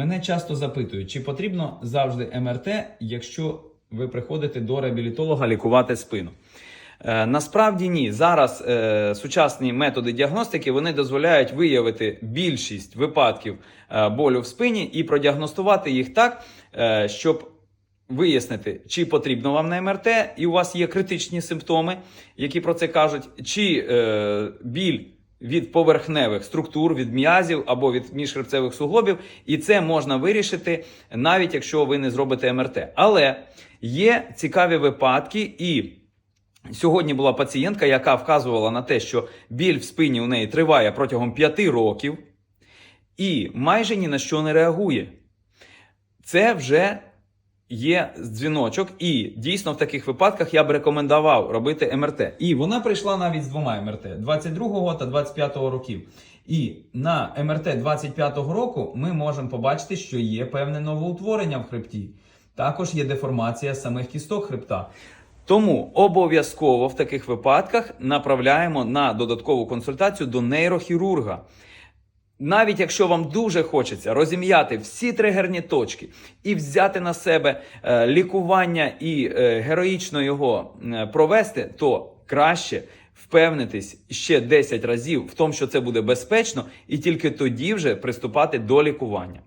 Мене часто запитують, чи потрібно завжди МРТ, якщо ви приходите до реабілітолога лікувати спину. Е, насправді ні. Зараз е, сучасні методи діагностики вони дозволяють виявити більшість випадків е, болю в спині і продіагностувати їх так, е, щоб вияснити, чи потрібно вам на МРТ, і у вас є критичні симптоми, які про це кажуть, чи е, біль від поверхневих структур, від м'язів або від міжхребцевих суглобів, і це можна вирішити навіть якщо ви не зробите МРТ. Але є цікаві випадки і. Сьогодні була пацієнтка, яка вказувала на те, що біль в спині у неї триває протягом 5 років і майже ні на що не реагує. Це вже є дзвіночок, і дійсно в таких випадках я б рекомендував робити МРТ. І вона прийшла навіть з двома МРТ 22-го та 25-го років. І на МРТ 25-го року ми можемо побачити, що є певне новоутворення в хребті. Також є деформація самих кісток хребта. Тому обов'язково в таких випадках направляємо на додаткову консультацію до нейрохірурга. Навіть якщо вам дуже хочеться розім'яти всі тригерні точки і взяти на себе е, лікування і е, героїчно його е, провести, то краще впевнитись ще 10 разів в тому, що це буде безпечно, і тільки тоді вже приступати до лікування.